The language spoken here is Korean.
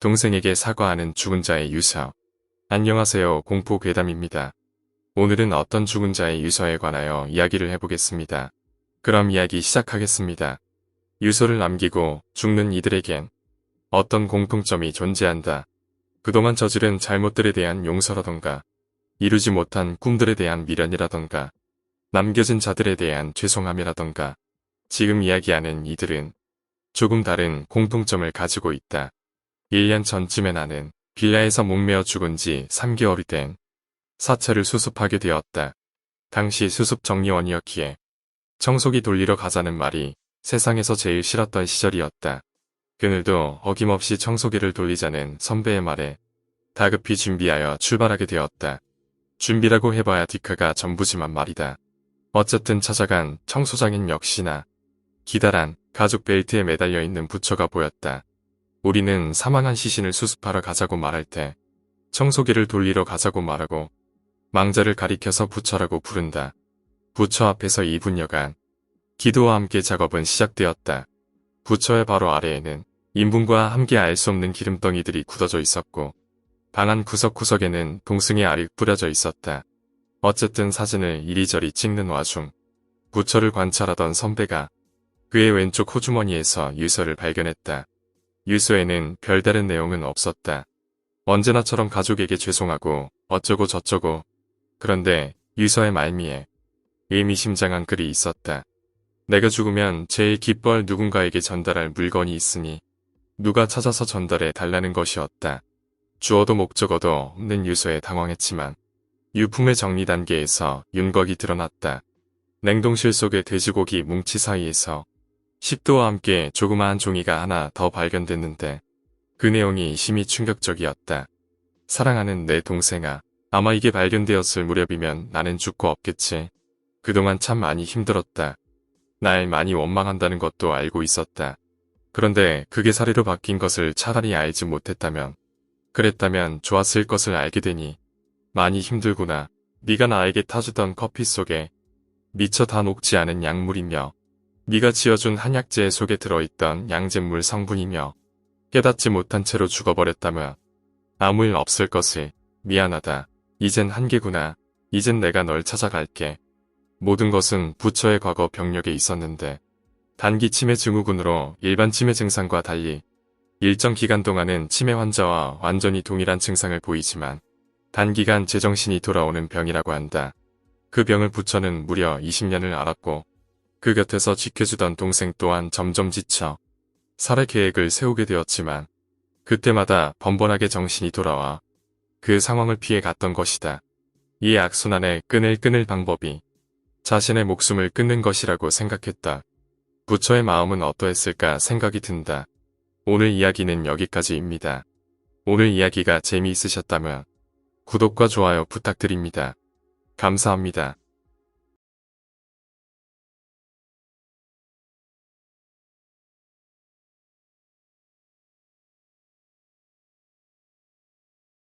동생에게 사과하는 죽은 자의 유서. 안녕하세요. 공포 괴담입니다. 오늘은 어떤 죽은 자의 유서에 관하여 이야기를 해보겠습니다. 그럼 이야기 시작하겠습니다. 유서를 남기고 죽는 이들에겐 어떤 공통점이 존재한다. 그동안 저지른 잘못들에 대한 용서라던가 이루지 못한 꿈들에 대한 미련이라던가 남겨진 자들에 대한 죄송함이라던가 지금 이야기하는 이들은 조금 다른 공통점을 가지고 있다. 1년 전쯤에 나는 빌라에서 목매어 죽은 지 3개월이 된 사체를 수습하게 되었다. 당시 수습 정리원이었기에 청소기 돌리러 가자는 말이 세상에서 제일 싫었던 시절이었다. 그늘도 어김없이 청소기를 돌리자는 선배의 말에 다급히 준비하여 출발하게 되었다. 준비라고 해봐야 디카가 전부지만 말이다. 어쨌든 찾아간 청소장인 역시나 기다란 가죽 벨트에 매달려 있는 부처가 보였다. 우리는 사망한 시신을 수습하러 가자고 말할 때 청소기를 돌리러 가자고 말하고 망자를 가리켜서 부처라고 부른다. 부처 앞에서 2분여간 기도와 함께 작업은 시작되었다. 부처의 바로 아래에는 인분과 함께 알 수 없는 기름덩이들이 굳어져 있었고 방안 구석구석에는 동승의 알이 뿌려져 있었다. 어쨌든 사진을 이리저리 찍는 와중 부처를 관찰하던 선배가 그의 왼쪽 호주머니에서 유서를 발견했다. 유서에는 별다른 내용은 없었다. 언제나처럼 가족에게 죄송하고 어쩌고 저쩌고 그런데 유서의 말미에 의미심장한 글이 있었다. 내가 죽으면 제일 기뻐할 누군가에게 전달할 물건이 있으니 누가 찾아서 전달해 달라는 것이었다. 주어도 목적어도 없는 유서에 당황했지만 유품의 정리 단계에서 윤곽이 드러났다. 냉동실 속의 돼지고기 뭉치 사이에서 식도와 함께 조그마한 종이가 하나 더 발견됐는데 그 내용이 심히 충격적이었다. 사랑하는 내 동생아, 아마 이게 발견되었을 무렵이면 나는 죽고 없겠지. 그동안 참 많이 힘들었다. 날 많이 원망한다는 것도 알고 있었다. 그런데 그게 사례로 바뀐 것을 차라리 알지 못했다면, 그랬다면 좋았을 것을 알게 되니 많이 힘들구나. 네가 나에게 타주던 커피 속에 미처 다 녹지 않은 약물이며 네가 지어준 한약재 속에 들어있던 양잿물 성분이며 깨닫지 못한 채로 죽어버렸다면 아무 일 없을 것을 미안하다. 이젠 한계구나. 이젠 내가 널 찾아갈게. 모든 것은 부처의 과거 병력에 있었는데 단기 치매 증후군으로 일반 치매 증상과 달리 일정 기간 동안은 치매 환자와 완전히 동일한 증상을 보이지만 단기간 제정신이 돌아오는 병이라고 한다. 그 병을 부처는 무려 20년을 앓았고 그 곁에서 지켜주던 동생 또한 점점 지쳐 살해 계획을 세우게 되었지만 그때마다 번번하게 정신이 돌아와 그 상황을 피해 갔던 것이다. 이 악순환의 끈을 끊을 방법이 자신의 목숨을 끊는 것이라고 생각했다. 부처의 마음은 어떠했을까 생각이 든다. 오늘 이야기는 여기까지입니다. 오늘 이야기가 재미있으셨다면 구독과 좋아요 부탁드립니다. 감사합니다.